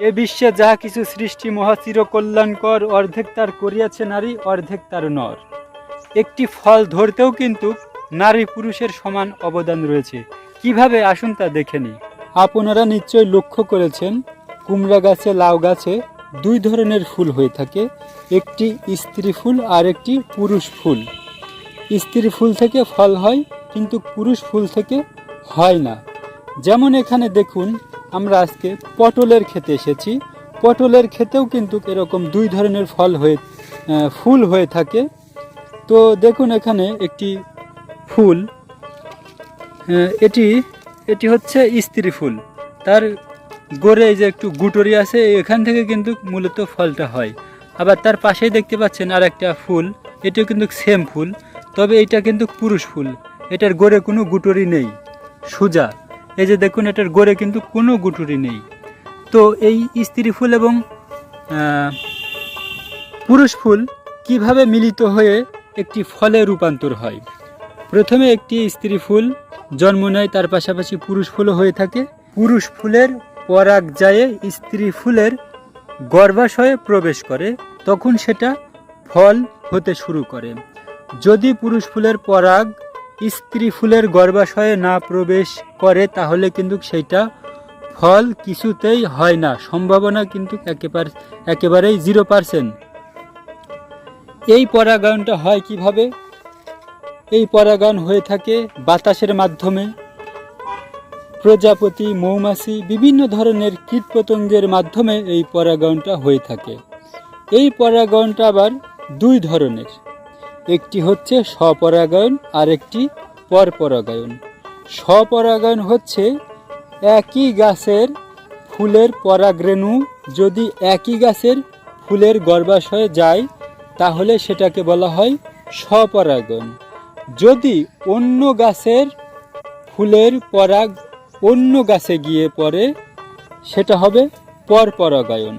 এ বিশ্বে যাহা কিছু সৃষ্টি মহাচির কল্যাণকর অর্ধেক তার করিয়াছে নারী, অর্ধেক তার নর। একটি ফল ধরতেও কিন্তু নারী পুরুষের সমান অবদান রয়েছে। কীভাবে? আসুন তা দেখে নিই। আপনারা নিশ্চয় লক্ষ্য করেছেন, কুমড়া গাছে, লাউ গাছে দুই ধরনের ফুল হয়ে থাকে। একটি স্ত্রী ফুল আর একটি পুরুষ ফুল। স্ত্রী ফুল থেকে ফল হয়, কিন্তু পুরুষ ফুল থেকে হয় না। যেমন এখানে দেখুন আমরা আজকে পটলের খেতে এসেছি। পটলের খেতেও কিন্তু এরকম দুই ধরনের ফল হয়ে ফুল হয়ে থাকে। তো দেখুন এখানে একটি ফুল এটি এটি হচ্ছে স্ত্রী ফুল। তার গোড়ে যে একটু গুটরি আছে, এখান থেকে কিন্তু মূলত ফলটা হয়। আবার তার পাশেই দেখতে পাচ্ছেন আর একটা ফুল, এটিও কিন্তু সেম ফুল, তবে এটা কিন্তু পুরুষ ফুল। এটার গোড়ে কোনো গুটরি নেই, সোজা। এই যে দেখুন, এটার গোড়ে কিন্তু কোনো গুটুরি নেই। তো এই স্ত্রী ফুল এবং পুরুষ ফুল কীভাবে মিলিত হয়ে একটি ফলে রূপান্তর হয়? প্রথমে একটি স্ত্রী ফুল জন্ম নেয়, তার পাশাপাশি পুরুষ ফুলও হয়ে থাকে। পুরুষ ফুলের পরাগ যায় স্ত্রী ফুলের গর্ভাশয়ে প্রবেশ করে, তখন সেটা ফল হতে শুরু করে। যদি পুরুষ ফুলের পরাগ স্ত্রী ফুলের গর্ভাশয়ে না প্রবেশ করে, তাহলে কিন্তু সেইটা ফল কিছুতেই হয় না। সম্ভাবনা কিন্তু একেবারে, একেবারেই জিরো পার্সেন্ট এই পরাগায়নটা হয় কীভাবে? এই পরাগায়ন হয়ে থাকে বাতাসের মাধ্যমে। প্রজাপতি, মৌমাছি, বিভিন্ন ধরনের কীটপতঙ্গের মাধ্যমে এই পরাগায়নটা হয়ে থাকে। এই পরাগায়নটা আবার দুই ধরনের। একটি হচ্ছে স্বপরাগায়ন আর একটি পরপরাগায়ন। স্বপরাগায়ন হচ্ছে একই গাছের ফুলের পরাগরেণু, যদি একই গাছের ফুলের গর্ভাশয়ে যায়, তাহলে সেটাকে বলা হয় স্বপরাগায়ন। যদি অন্য গাছের ফুলের পরাগ অন্য গাছে গিয়ে পড়ে, সেটা হবে পরপরাগায়ন।